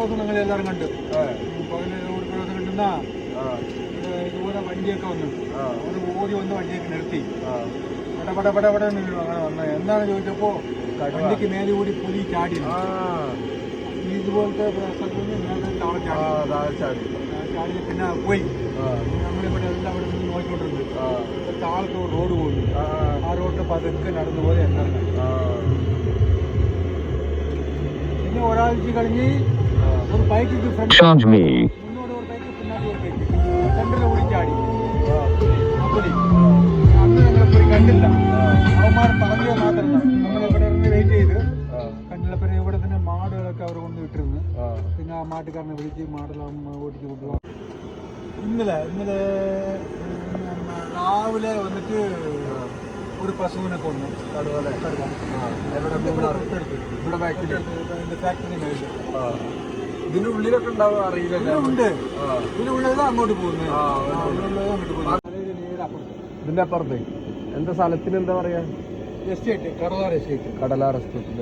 പ്രതിരോധം ഞങ്ങൾ എല്ലാവരും കണ്ട് റോഡ് പ്രതിരോധം കണ്ടെന്നാ? ഇതുപോലെ വണ്ടിയൊക്കെ വന്നു. ഒരു ഓടി വന്ന് വണ്ടിയൊക്കെ നിർത്തി. പടപട പടപട അങ്ങനെ വന്നത് എന്താണ് ചോദിച്ചപ്പോ വണ്ടിക്ക് മേലെ കൂടി പുലി ചാടി ഇതുപോലത്തെ ചാടി. പിന്നെ പോയി. നമ്മളിവിടെ എല്ലാം അവിടെ നിന്ന് നോക്കിക്കൊണ്ടിരുന്നു. താഴത്ത് റോഡ് പോകുന്നു ആ, റോഡ് റോഡിൽ പതുക്കെ നടന്നു പോലെ എന്താണ്? ഇനി പിന്നെ ഒരാഴ്ച കഴിഞ്ഞ് അന്ന് ഞങ്ങൾ കണ്ടില്ല. അവന്മാർ പറഞ്ഞത് മാത്രം നമ്മൾ ഇവിടെ ഇരുന്ന് വെയിറ്റ് ചെയ്ത് ആ, കണ്ടില്ല. പിന്നെ ഇവിടെ തന്നെ മാടുകളൊക്കെ അവർ കൊണ്ട് വിട്ടിരുന്നു പിന്നെ ആ മാട്ടുകാരനെ വിളിച്ച് മാടെല്ലാം ഓടിച്ച് കൊണ്ടുപോകാം ഇന്നലെ ഇന്നലെ രാവിലെ വന്നിട്ട് ഒരു പശുവിനെ കൊന്നു. കടുവ. എവിടെ ഇവിടെ ഫാക്ടറി മേളിൽ. ഇതിന്റെ ഉള്ളിലൊക്കെ ഉണ്ടാവും അറിയില്ല. ഉണ്ട്. ഇതിന്റെ ഇതിനുള്ളത് അങ്ങോട്ട് പോകുന്നത്. ആ, അങ്ങോട്ട് പോകുന്നത്. അപ്പുറത്ത് ഇതിന്റെ അപ്പുറത്ത്. എന്താ സ്ഥലത്തിന് എന്താ പറയാ? Estate Kadalar estate. Kadalar estate